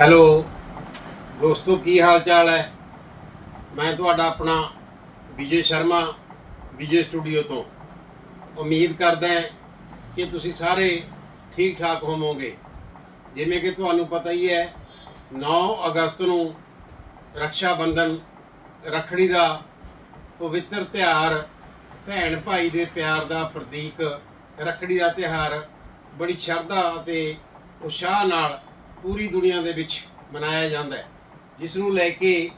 Hello, ਦੋਸਤੋ, ਕੀ ਹਾਲ ਚਾਲ ਹੈ? ਮੈਂ ਤੁਹਾਡਾ ਆਪਣਾ ਵਿਜੇ ਸ਼ਰਮਾ, ਵਿਜੇ ਸਟੂਡੀਓ ਤੋਂ। ਉਮੀਦ ਕਰਦਾ ਹਾਂ ਕਿ ਤੁਸੀਂ ਸਾਰੇ ਠੀਕ ਠਾਕ ਹੋਵੋਗੇ। ਜਿਵੇਂ ਕਿ ਤੁਹਾਨੂੰ ਪਤਾ ਹੀ ਹੈ 9 ਅਗਸਤ ਨੂੰ ਰੱਖਿਆ ਬੰਧਨ ਰੱਖੜੀ ਦਾ ਪਵਿੱਤਰ ਤਿਉਹਾਰ ਭੈਣ ਭਾਈ ਦੇ ਪਿਆਰ ਦਾ ਪ੍ਰਤੀਕ, ਰੱਖੜੀ ਦਾ ਤਿਉਹਾਰ, ਬੜੀ ਸ਼ਰਧਾ ਅਤੇ ਉਤਸ਼ਾਹ ਨਾਲ ਪੂਰੀ ਦੁਨੀਆ ਦੇ ਵਿੱਚ ਮਨਾਇਆ ਜਾਂਦਾ ਹੈ। ਜਿਸ ਨੂੰ ਲੈ ਕੇ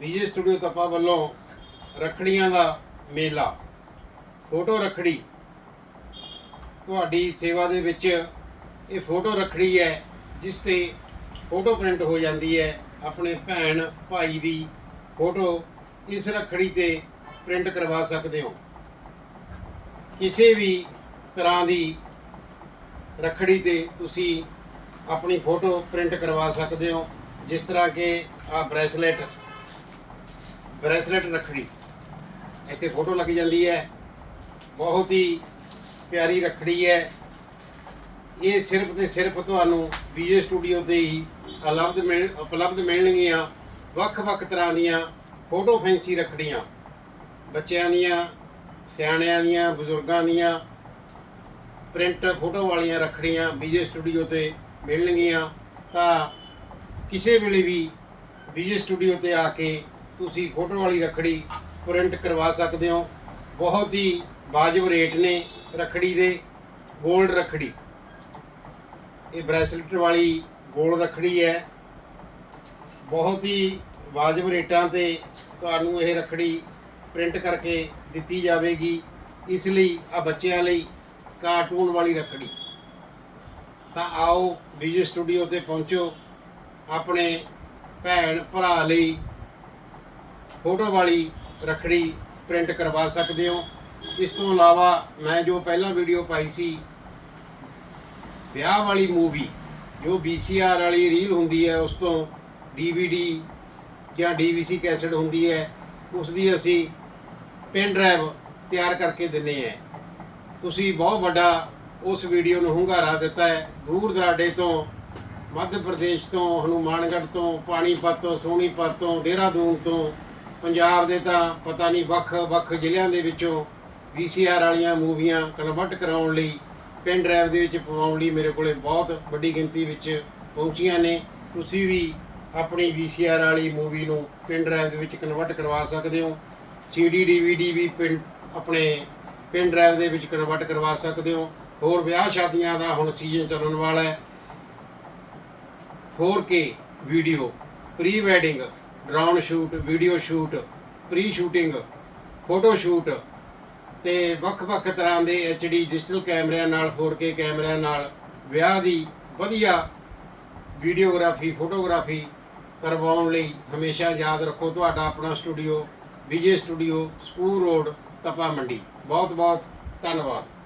ਵਿਜੇ ਸਟੂਡੀਓ ਤਪਾ ਵੱਲੋਂ ਰੱਖੜੀਆਂ ਦਾ ਮੇਲਾ, ਫੋਟੋ ਰੱਖੜੀ, ਤੁਹਾਡੀ ਸੇਵਾ ਦੇ ਵਿੱਚ ਇਹ ਫੋਟੋ ਰੱਖੜੀ ਹੈ, ਜਿਸ ਤੇ ਫੋਟੋ ਪ੍ਰਿੰਟ ਹੋ ਜਾਂਦੀ ਹੈ, ਆਪਣੇ ਭੈਣ ਭਾਈ ਦੀ ਫੋਟੋ ਇਸ ਰੱਖੜੀ ਤੇ ਪ੍ਰਿੰਟ ਕਰਵਾ ਸਕਦੇ ਹੋ। ਕਿਸੇ ਵੀ ਤਰ੍ਹਾਂ ਦੀ ਰੱਖੜੀ ਤੇ ਤੁਸੀਂ ਆਪਣੀ ਫੋਟੋ ਪ੍ਰਿੰਟ ਕਰਵਾ ਸਕਦੇ ਹੋ। ਜਿਸ ਤਰ੍ਹਾਂ ਕਿ ਆ ਬ੍ਰੈਸਲੇਟ ਬ੍ਰੈਸਲੇਟ ਰੱਖੜੀ। ਇੱਥੇ ਫੋਟੋ ਲੱਗ ਜਾਂਦੀ ਹੈ। ਬਹੁਤ ਹੀ ਪਿਆਰੀ ਰੱਖੜੀ ਹੈ। ਇਹ ਸਿਰਫ ਤੇ ਸਿਰਫ ਤੁਹਾਨੂੰ ਵੀਜੇ ਸਟੂਡੀਓ ਤੇ ਹੀ ਉਪਲਬਧ ਮਿਲ, ਉਪਲਬਧ ਮਿਲਣਗੀਆਂ ਵੱਖ-ਵੱਖ ਤਰ੍ਹਾਂ ਦੀਆਂ ਫੋਟੋ ਫੈਂਸੀ ਰੱਖੜੀਆਂ। ਬੱਚਿਆਂ ਦੀਆਂ, ਸਿਆਣਿਆਂ ਦੀਆਂ, ਬਜ਼ੁਰਗਾਂ ਦੀਆਂ, ਪ੍ਰਿੰਟ ਫੋਟੋ ਵਾਲੀਆਂ ਰੱਖੜੀਆਂ ਵਿਜੇ ਸਟੂਡੀਓ ਤੇ ਮਿਲਣਗੀਆਂ, ਤਾਂ ਕਿਸੇ ਵੇਲੇ ਵੀ ਵਿਜੇ ਸਟੂਡੀਓ ਤੇ ਆ ਕੇ ਤੁਸੀਂ ਫੋਟੋ ਵਾਲੀ ਰੱਖੜੀ ਪ੍ਰਿੰਟ ਕਰਵਾ ਸਕਦੇ ਹੋ। ਬਹੁਤ ਹੀ ਵਾਜਬ ਰੇਟ ਨੇ ਰੱਖੜੀ ਦੇ 골ਡ ਰੱਖੜੀ। ਇਹ ਬ੍ਰੈਸਲੇਟ ਵਾਲੀ 골ਡ ਰੱਖੜੀ ਹੈ। ਬਹੁਤ ਹੀ ਵਾਜਬ ਰੇਟਾਂ ਤੇ ਤੁਹਾਨੂੰ ਇਹ ਰੱਖੜੀ ਪ੍ਰਿੰਟ ਕਰਕੇ ਦਿੱਤੀ ਜਾਵੇਗੀ। ਇਸ ਲਈ ਆ ਬੱਚਿਆਂ ਲਈ ਕਾਰਟੂਨ ਵਾਲੀ ਰੱਖੜੀ। ਤਾਂ ਆਓ ਵਿਜੇ ਸਟੂਡੀਓ ਤੇ ਪਹੁੰਚੋ। ਆਪਣੇ ਭੈਣ ਭਰਾ ਲਈ ਫੋਟੋ ਵਾਲੀ ਰੱਖੜੀ ਪ੍ਰਿੰਟ ਕਰਵਾ ਸਕਦੇ ਹੋ। ਇਸ ਤੋਂ ਇਲਾਵਾ ਮੈਂ ਜੋ ਪਹਿਲਾਂ ਵੀਡੀਓ ਪਾਈ ਸੀ, ਵਿਆਹ ਵਾਲੀ ਮੂਵੀ ਜੋ VCR ਵਾਲੀ ਰੀਲ ਹੁੰਦੀ ਹੈ, ਉਸ ਤੋਂ DVD ਜਾਂ DVC ਕੈਸਟ ਹੁੰਦੀ ਹੈ, ਉਸ ਦੀ ਅਸੀਂ ਪੈਨ ਡਰਾਈਵ ਤਿਆਰ ਕਰਕੇ ਦਿੰਨੇ ਆ ਤੁਸੀਂ ਬਹੁਤ ਵੱਡਾ ਉਸ ਵੀਡੀਓ ਨੂੰ ਹੁੰਗਾਰਾ ਦਿੱਤਾ ਹੈ। ਦੂਰ ਦਰਾਡੇ ਤੋਂ, ਮੱਧ ਪ੍ਰਦੇਸ਼ ਤੋਂ, ਹਨੂਮਾਨਗੜ੍ਹ ਤੋਂ, ਪਾਣੀਪਤ ਤੋਂ, ਸੋਨੀਪਤ ਤੋਂ, ਦੇਹਰਾਦੂਨ ਤੋਂ, ਪੰਜਾਬ ਦੇ ਤਾਂ ਪਤਾ ਨਹੀਂ ਵੱਖ-ਵੱਖ ਜ਼ਿਲ੍ਹਿਆਂ ਦੇ ਵਿੱਚੋਂ VCR ਵਾਲੀਆਂ ਮੂਵੀਆਂ ਕਨਵਰਟ ਕਰਾਉਣ ਲਈ, ਪਿੰਡ ਡਰਾਈਵ ਦੇ ਵਿੱਚ ਪਵਾਉਣ ਲਈ ਮੇਰੇ ਕੋਲੇ ਬਹੁਤ ਵੱਡੀ ਗਿਣਤੀ ਵਿੱਚ ਪਹੁੰਚੀਆਂ ਨੇ। ਤੁਸੀਂ ਵੀ ਆਪਣੀ VCR ਵਾਲੀ ਮੂਵੀ ਨੂੰ ਪਿੰਡ ਡਰਾਈਵ ਦੇ ਵਿੱਚ ਕਨਵਰਟ ਕਰਵਾ ਸਕਦੇ ਹੋ। CD DVD ਵੀ ਪਿੰਡ, ਆਪਣੇ ਪਿੰਡ ਡਰਾਈਵ ਦੇ ਵਿੱਚ ਕਨਵਰਟ ਕਰਵਾ ਸਕਦੇ ਹੋ। ਹੋਰ ਵਿਆਹ ਸ਼ਾਦੀਆਂ ਦਾ ਹੁਣ ਸੀਜ਼ਨ ਚੱਲਣ ਵਾਲਾ ਹੈ। 4K video pre wedding drone shoot video shoot pre shooting photo shoot ਤੇ ਵੱਖ-ਵੱਖ ਤਰ੍ਹਾਂ ਦੇ HD ਡਿਜੀਟਲ ਕੈਮਰਿਆਂ ਨਾਲ 4K ਕੈਮਰਿਆਂ ਨਾਲ ਵਿਆਹ ਦੀ ਵਧੀਆ ਵੀਡੀਓਗ੍ਰਾਫੀ ਫੋਟੋਗ੍ਰਾਫੀ ਕਰਵਾਉਣ ਲਈ ਹਮੇਸ਼ਾ ਯਾਦ ਰੱਖੋ ਤੁਹਾਡਾ ਆਪਣਾ studio Vijay studio school road Tapa Mandi. ਬਹੁਤ ਬਹੁਤ ਧੰਨਵਾਦ।